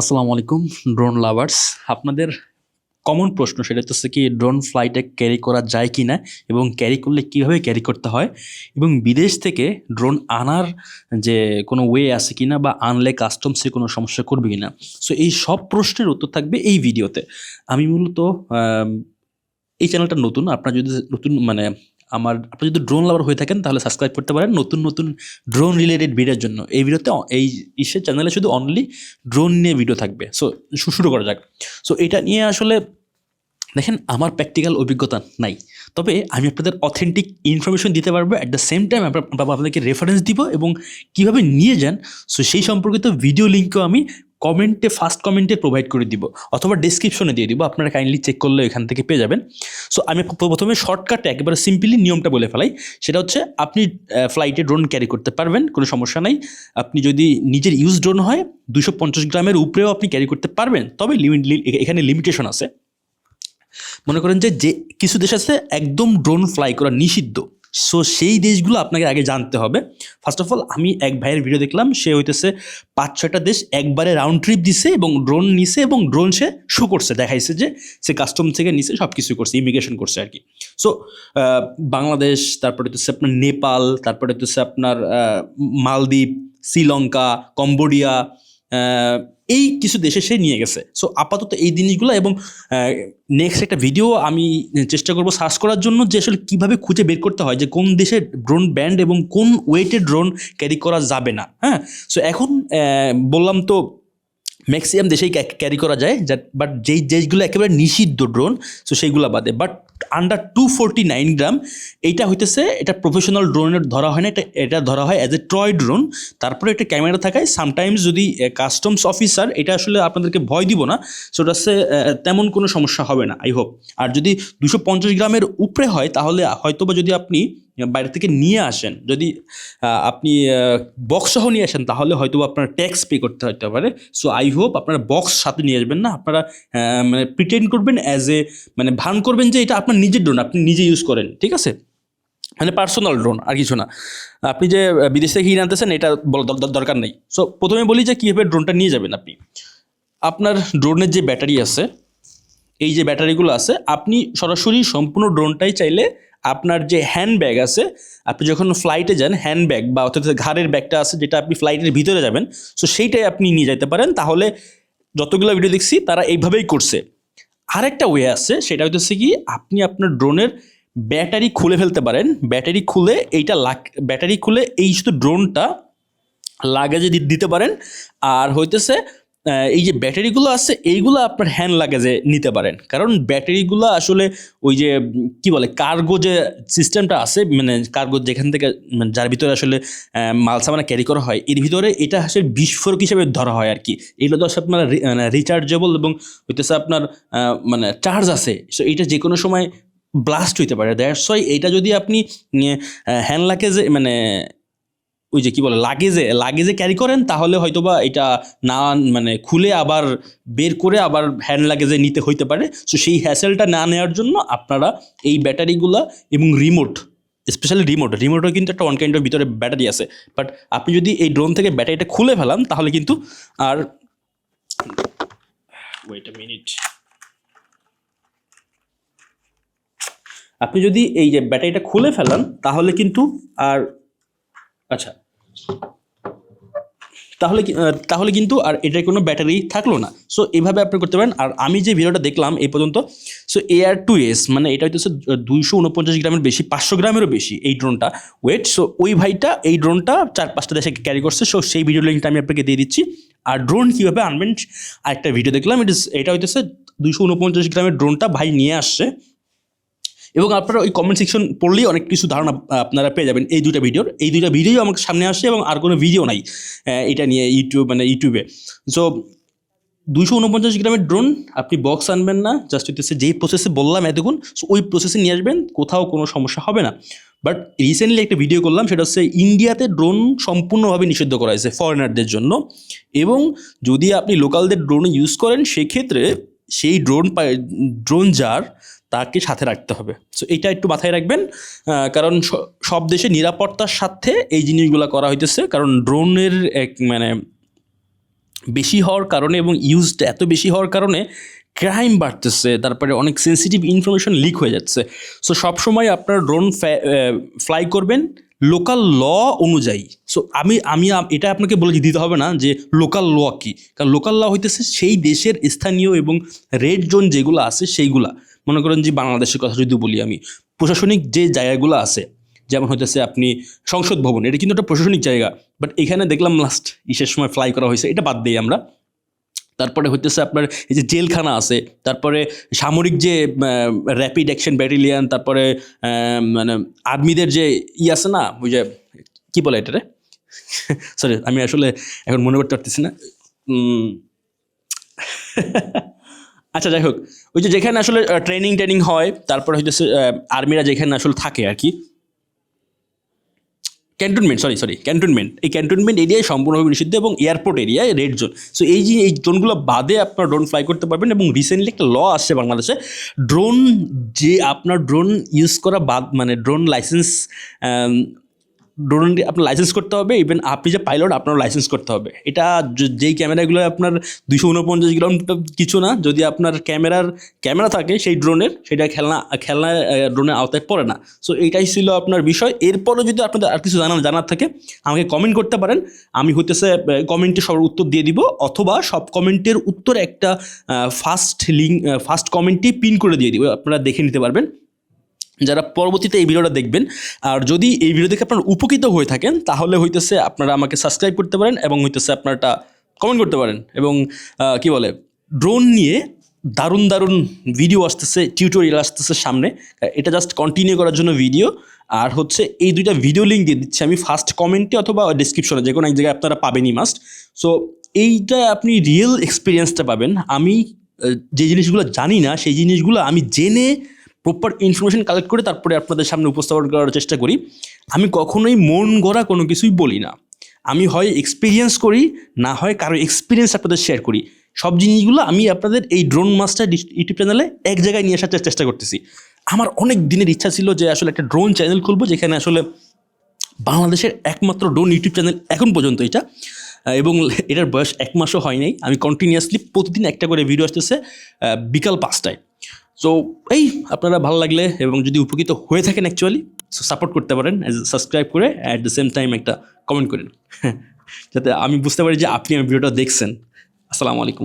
আসসালামু আলাইকুম drone lovers আপনাদের কমন প্রশ্ন সেটা হচ্ছে কি ড্রোন ফ্লাইটে ক্যারি করা যায় কি না এবং ক্যারি করলে কীভাবে ক্যারি করতে হয়? এবং বিদেশ থেকে ড্রোন আনার যে কোনো ওয়ে আছে কি না বা আনলে কাস্টমসে কোনো সমস্যা করবে কি না সো এই সব প্রশ্নের উত্তর থাকবে এই ভিডিওতে আমি মূলত এই চ্যানেলটা নতুন, আপনার যদি নতুন মানে আমার, আপনি যদি ড্রোন লাভার হয়ে থাকেন, তাহলে সাবস্ক্রাইব করতে পারেন নতুন নতুন ড্রোন রিলেটেড ভিডিওর জন্য। এই ভিডিওতে এই ইসের চ্যানেলে শুধু অনলি ড্রোন নিয়ে ভিডিও থাকবে। সো শুরু করা যাক। সো এটা নিয়ে আসলে দেখেন, আমার প্র্যাকটিক্যাল অভিজ্ঞতা নাই। তবে আমি আপনাদের অথেন্টিক ইনফরমেশন দিতে পারব। অ্যাট দ্য সেম টাইম আপনাদেরকে রেফারেন্স দিব এবং কীভাবে নিয়ে যান সো সেই সম্পর্কিত ভিডিও লিঙ্কও আমি কমেন্টে ফার্স্ট কমেন্টে প্রোভাইড করে দিব, অথবা ডিসক্রিপশনে দিয়ে দিব, আপনারা কাইন্ডলি চেক করলে এখান থেকে পেয়ে যাবেন। সো আমি প্রথমে শর্টকাটে একেবারে সিম্পলি নিয়মটা বলে ফেলাই, সেটা হচ্ছে আপনি ফ্লাইটে ড্রোন ক্যারি করতে পারবেন, কোনো সমস্যা নাই। আপনি যদি নিজের ইউজ ড্রোন হয় দুশো পঞ্চাশ গ্রামের উপরেও আপনি ক্যারি করতে পারবেন, তবে লিমিট এখানে লিমিটেশন আছে। মনে করেন যে যে কিছু দেশ আছে, একদম ড্রোন ফ্লাই করা নিষিদ্ধ। সো সেই দেশগুলো আপনাকে আগে জানতে হবে। ফার্স্ট অফ অল আমি এক ভাইয়ের ভিডিও দেখলাম। সে হইতেছে পাঁচ, ছয়টা দেশ একবারে রাউন্ড ট্রিপ দিছে এবং ড্রোন নিছে এবং ড্রোন সে শো করছে। দেখাইছে যে সে কাস্টম থেকে নিছে সব কিছু করছে ইমিগ্রেশন করছে আর কি। সো বাংলাদেশ, তারপরে হচ্ছে আপনার নেপাল, তারপরে হচ্ছে আপনার মালদ্বীপ, শ্রীলঙ্কা, কম্বোডিয়া এই কিছু দেশে সে নিয়ে গেছে। সো আপাতত এই জিনিসগুলো এবং নেক্সট একটা ভিডিও আমি চেষ্টা করব সার্চ করার জন্য যে আসলে কীভাবে খুঁজে বের করতে হয় যে কোন দেশে ড্রোন ব্যান্ড এবং কোন ওয়েটের ড্রোন ক্যারি করা যাবে না হ্যাঁ? সো এখন বললাম তো ম্যাক্সিমাম দেশেই ক্যারি করা যায় বাট যেই দেশগুলো একেবারে নিষিদ্ধ ড্রোন সো সেইগুলো বাদে। But under two forty nine gram এইটা হইতেছে, এটা প্রফেশনাল ড্রোনের ধরা হয় না, এটা এটা ধরা হয় অ্যাজ এ ট্রয় ড্রোন তারপরে একটা ক্যামেরা থাকায় সামটাইমস যদি কাস্টমস অফিসার এটা আসলে আপনাদেরকে ভয় দিব না সো হচ্ছে তেমন কোনো সমস্যা হবে না আই হোপ আর যদি দুশো পঞ্চাশ গ্রামের উপরে হয়, তাহলে হয়তো বা যদি আপনি বাইরে থেকে নিয়ে আসেন। যদি আপনি বক্স সহ নিয়ে আসেন, তাহলে হয়তো আপনার ট্যাক্স পে করতে হতে পারে। সো আই হোপ আপনারা বক্স সাথে নিয়ে আসবেন না। আপনারা মানে প্রিটেন্ড করবেন অ্যাজ এ মানে ভান করবেন যে এটা আপনার নিজের ড্রোন আপনি নিজে ইউজ করেন, ঠিক আছে? মানে পার্সোনাল ড্রোন আর কিছু না। আপনি যে বিদেশ থেকে কিনে আনতেছেন, এটা দরকার নেই। সো প্রথমে বলি যে কীভাবে ড্রোনটা নিয়ে যাবেন আপনি। আপনার ড্রোনের যে ব্যাটারি আছে, এই যে ব্যাটারিগুলো আছে, আপনি সরাসরি সম্পূর্ণ ড্রোনটাই চাইলে আপনার যে হ্যান্ড ব্যাগ আছে, আপনি যখন ফ্লাইটে যান হ্যান্ড ব্যাগ বা অর্থাৎ ঘাড়ের ব্যাগটা আছে, যেটা আপনি ফ্লাইটের ভিতরে যাবেন সো সেইটাই আপনি নিয়ে যেতে পারেন। তাহলে যতগুলো ভিডিও দেখছি, তারা এইভাবেই করছে। আরেকটা ওয়ে আছে, সেটা হচ্ছে কি, আপনি আপনার ড্রোনের ব্যাটারি খুলে ফেলতে পারেন। ব্যাটারি খুলে এইটা লাগ ব্যাটারি খুলে এই শুধু ড্রোনটা লাগেজে দিতে পারেন। আর হইতেছে এই যে ব্যাটারিগুলো আছে, এইগুলো আপনার হ্যান্ড লাগেজে নিতে পারেন। কারণ ব্যাটারিগুলো আসলে ওই যে, কি বলে কার্গো যে সিস্টেমটা আছে মানে কার্গো যেখান থেকে মানে যার ভিতরে আসলে মাল সামানা ক্যারি করা হয়, এর ভিতরে এটা আসলে বিস্ফোরক হিসেবে ধরা হয় আর কি। এগুলো তো আসলে আপনার মানে রিচার্জেবল এবং হইতেছে আপনার মানে চার্জ আছে। সো এটা যে কোনো সময় ব্লাস্ট হইতে পারে। দ্যাটস ওয়াই এইটা যদি আপনি হ্যান্ড লাগেজে মানে ওই যে কি বলে লাগেজে লাগেজে ক্যারি করেন, তাহলে হয়তোবা এটা না মানে খুলে আবার বের করে আবার হ্যান্ড লাগেজে নিতে হইতে পারে। সো সেই হ্যাসেলটা না নেওয়ার জন্য আপনারা এই ব্যাটারিগুলা এবং রিমোট স্পেশালি রিমোট রিমোটও কিন্তু একটা ওয়ান কাইন্ডের ভিতরে ব্যাটারি আছে। বাট আপনি যদি এই ড্রোন থেকে ব্যাটারিটা খুলে ফেলান, তাহলে কিন্তু আর ওয়েট মিনিট আপনি যদি এই যে ব্যাটারিটা খুলে ফেলান, তাহলে কিন্তু আর আচ্ছা। তাহলে তাহলে কিন্তু আর এটার কোনো ব্যাটারি থাকল না। সো এইভাবে আপনি করতে পারেন। আর আমি যে ভিডিওটা দেখলাম এই পর্যন্ত সো এয়ার টু এস মানে এটা হচ্ছে দুইশো উনপঞ্চাশ গ্রামের বেশি, পাঁচশো গ্রামেরও বেশি এই ড্রোনটা ওয়েট সো ওই ভাইটা এই ড্রোনটা চার পাঁচটা দেশে ক্যারি করছে। সো সেই ভিডিও লিঙ্কটা আমি আপনাকে দিয়ে দিচ্ছি। আর ড্রোন কীভাবে আনবেন, আরেকটা ভিডিও দেখলাম। ইট ইস এটা হইতেছে, দুইশো উনপঞ্চাশ গ্রামের ড্রোনটা ভাই নিয়ে আসছে। এবং আপনারা ওই কমেন্ট সেকশন পড়লেই অনেক কিছু ধারণা আপনারা পেয়ে যাবেন এই দুইটা ভিডিওর এই দুইটা ভিডিও আমার সামনে আসছে এবং আর কোনো ভিডিও নাই এটা নিয়ে ইউটিউব মানে ইউটিউবে সো দুশো উনপঞ্চাশ গ্রামের ড্রোন আপনি বক্স আনবেন না জাস্ট হইতেছে যেই প্রসেসে বললাম এতক্ষণ সো ওই প্রসেসে নিয়ে আসবেন, কোথাও কোনো সমস্যা হবে না। বাট রিসেন্টলি একটা ভিডিও করলাম, সেটা হচ্ছে ইন্ডিয়াতে ড্রোন সম্পূর্ণভাবে নিষিদ্ধ করা হয়েছে ফরেনারদের জন্য। এবং যদি আপনি লোকালদের ড্রোন ইউজ করেন, সেক্ষেত্রে সেই ড্রোন ড্রোন যার তাকে সাথে রাখতে হবে। সো এটা একটু মাথায় রাখবেন কারণ সব দেশে নিরাপত্তার সাথে এই জিনিসগুলো করা হইতেছে, কারণ ড্রোনের এক মানে বেশি হওয়ার কারণে এবং ইউজড এত বেশি হওয়ার কারণে ক্রাইম বাড়তেছে, তারপরে অনেক সেন্সিটিভ ইনফরমেশন লিক হয়ে যাচ্ছে। সো সবসময় আপনার ড্রোন ফ্লাই করবেন লোকাল ল অনুযায়ী। সো আমি আমি, এটা আপনাকে বলে দিতে হবে না যে লোকাল ল কী। কারণ লোকাল ল হইতেছে সেই দেশের স্থানীয় এবং রেড জোন যেগুলো আছে সেইগুলা। মনে করেন যে বাংলাদেশের কথা যদি বলি আমি, প্রশাসনিক যে জায়গাগুলো আছে, যেমন হইতেছে আপনি সংসদ ভবন, এটা কিন্তু একটা প্রশাসনিক জায়গা বাট এখানে দেখলাম লাস্ট ইসের সময় ফ্লাই করা হয়েছে, এটা বাদ দিই আমরা। তারপরে হইতেছে আপনার এই যে জেলখানা আছে, তারপরে সামরিক যে র্যাপিড অ্যাকশন ব্যাটালিয়ান তারপরে মানে আর্মিদের যে ই আছে না, ওই যে, কী বলে এটা রে সরি আমি আসলে এখন মনে করতে পারতেছি না। আচ্ছা যাই হোক। ওই যে যেখানে আসলে ট্রেনিং ট্রেনিং হয়, তারপরে হইতেছে আর্মিরা যেখানে আসলে থাকে আর কি। ক্যান্টনমেন্ট সরি সরি ক্যান্টনমেন্ট এই ক্যান্টনমেন্ট এরিয়ায় সম্পূর্ণভাবে নিষিদ্ধ এবং এয়ারপোর্ট এরিয়ায় রেড জোন সো এই যে, এই জোনগুলো বাদে আপনার ড্রোন ফ্লাই করতে পারবেন এবং রিসেন্টলি একটা ল আসছে বাংলাদেশে। ড্রোন যে, আপনার ড্রোন ইউজ করা বাদ মানে ড্রোন লাইসেন্স ড্রোন আপনার লাইসেন্স করতে হবে ইভেন আপনি যে পাইলট আপনার লাইসেন্স করতে হবে। এটা যেই ক্যামেরাগুলো আপনার দুশো উনপঞ্চাশ গ্রাম কিছু না, যদি আপনার ক্যামেরার ক্যামেরা থাকে সেই ড্রোনের সেটা খেলনা খেলনা ড্রোনের আওতায় পড়ে না। সো এটাই ছিল আপনার বিষয়। এরপরও যদি আপনাদের আর কিছু জানার জানার থাকে, আমাকে কমেন্ট করতে পারেন। আমি হইতেছে কমেন্টে সবার উত্তর দিয়ে দিব, অথবা সব কমেন্টের উত্তরে একটা ফার্স্ট লিঙ্ক ফার্স্ট কমেন্টে পিন করে দিয়ে দিব, আপনারা দেখে নিতে পারবেন। যারা পরবর্তীতে এই ভিডিওটা দেখবেন, আর যদি এই ভিডিও দেখে আপনারা উপকৃত হয়ে থাকেন, তাহলে হইতেছে আপনারা আমাকে সাবস্ক্রাইব করতে পারেন এবং হইতেছে আপনারটা কমেন্ট করতে পারেন এবং কি বলে ড্রোন নিয়ে দারুণ দারুণ ভিডিও আসতেছে টিউটোরিয়াল আসতেছে সামনে। এটা জাস্ট কন্টিনিউ করার জন্য ভিডিও আর হচ্ছে এই দুইটা ভিডিও লিঙ্ক দিয়ে দিচ্ছি আমি ফার্স্ট কমেন্টে অথবা ডিসক্রিপশনে যে কোনো এক জায়গায় আপনারা পাবেনই মাস্ট সো এইটা আপনি রিয়েল এক্সপিরিয়েন্সটা পাবেন। আমি যে জিনিসগুলো জানি না, সেই জিনিসগুলো আমি জেনে প্রপার ইনফরমেশন কালেক্ট করে তারপরে আপনাদের সামনে উপস্থাপন করার চেষ্টা করি। আমি কখনোই মন গড়া কোনো কিছুই বলি না। আমি হয় এক্সপিরিয়েন্স করি, না হয় কারও এক্সপিরিয়েন্স আপনাদের শেয়ার করি। সব জিনিসগুলো আমি আপনাদের এই ড্রোন মাস্টার ইউটিউব চ্যানেলে এক জায়গায় নিয়ে আসার চেষ্টা করতেছি। আমার অনেক দিনের ইচ্ছা ছিল যে আসলে একটা ড্রোন চ্যানেল খুলবো, যেখানে আসলে বাংলাদেশের একমাত্র ড্রোন ইউটিউব চ্যানেল এখন পর্যন্ত এটা, এবং এটার বয়স এক মাসও হয় নাই। আমি কন্টিনিউয়াসলি প্রতিদিন একটা করে ভিডিও আসতেছে বিকাল পাঁচটায়। সো এই আপনারা ভালো লাগলে এবং যদি উপকৃত হয়ে থাকেন অ্যাকচুয়ালি সো সাপোর্ট করতে পারেন অ্যাজ সাবস্ক্রাইব করে অ্যাট দ্য সেম টাইম একটা কমেন্ট করেন। যাতে আমি বুঝতে পারি যে আপনি আমার ভিডিওটা দেখছেন। আসসালামু আলাইকুম।